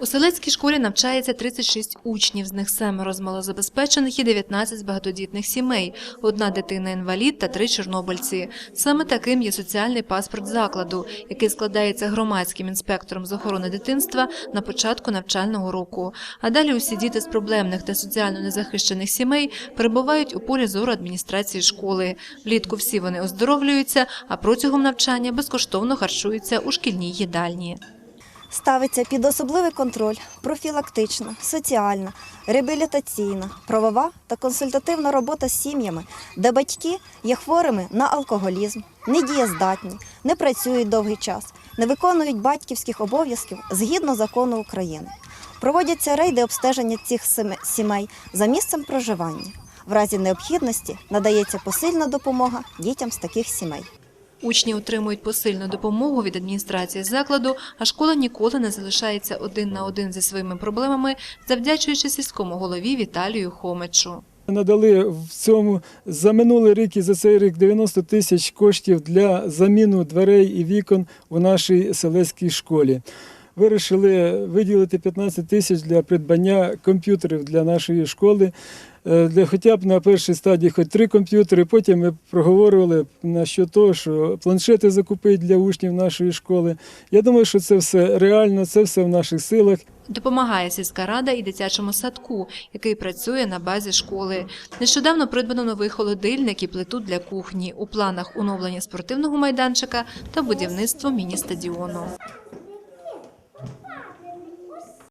У селецькій школі навчається 36 учнів, з них семеро з малозабезпечених і 19 з багатодітних сімей, одна дитина-інвалід та три чорнобильці. Саме таким є соціальний паспорт закладу, який складається громадським інспектором з охорони дитинства на початку навчального року. А далі усі діти з проблемних та соціально незахищених сімей перебувають у полі зору адміністрації школи. Влітку всі вони оздоровлюються, а протягом навчання безкоштовно харчуються у шкільній їдальні. Ставиться під особливий контроль профілактична, соціальна, реабілітаційна, правова та консультативна робота з сім'ями, де батьки є хворими на алкоголізм, недієздатні, не працюють довгий час, не виконують батьківських обов'язків згідно закону України. Проводяться рейди обстеження цих сімей за місцем проживання. В разі необхідності надається посильна допомога дітям з таких сімей. Учні отримують посильну допомогу від адміністрації закладу, а школа ніколи не залишається один на один зі своїми проблемами, завдячуючи сільському голові Віталію Хомичу. Надали в цьому за минулий рік і за цей рік 90 тисяч коштів для заміну дверей і вікон у нашій селецькій школі. Вирішили виділити 15 тисяч для придбання комп'ютерів для нашої школи. Е, Для хоча б на першій стадії хоч три комп'ютери. Потім ми проговорювали на що того, що планшети закупити для учнів нашої школи. Я думаю, що це все реально, це все в наших силах. Допомагає сільська рада і дитячому садку, який працює на базі школи. Нещодавно придбано новий холодильник і плиту для кухні. У планах оновлення спортивного майданчика та будівництво міні-стадіону.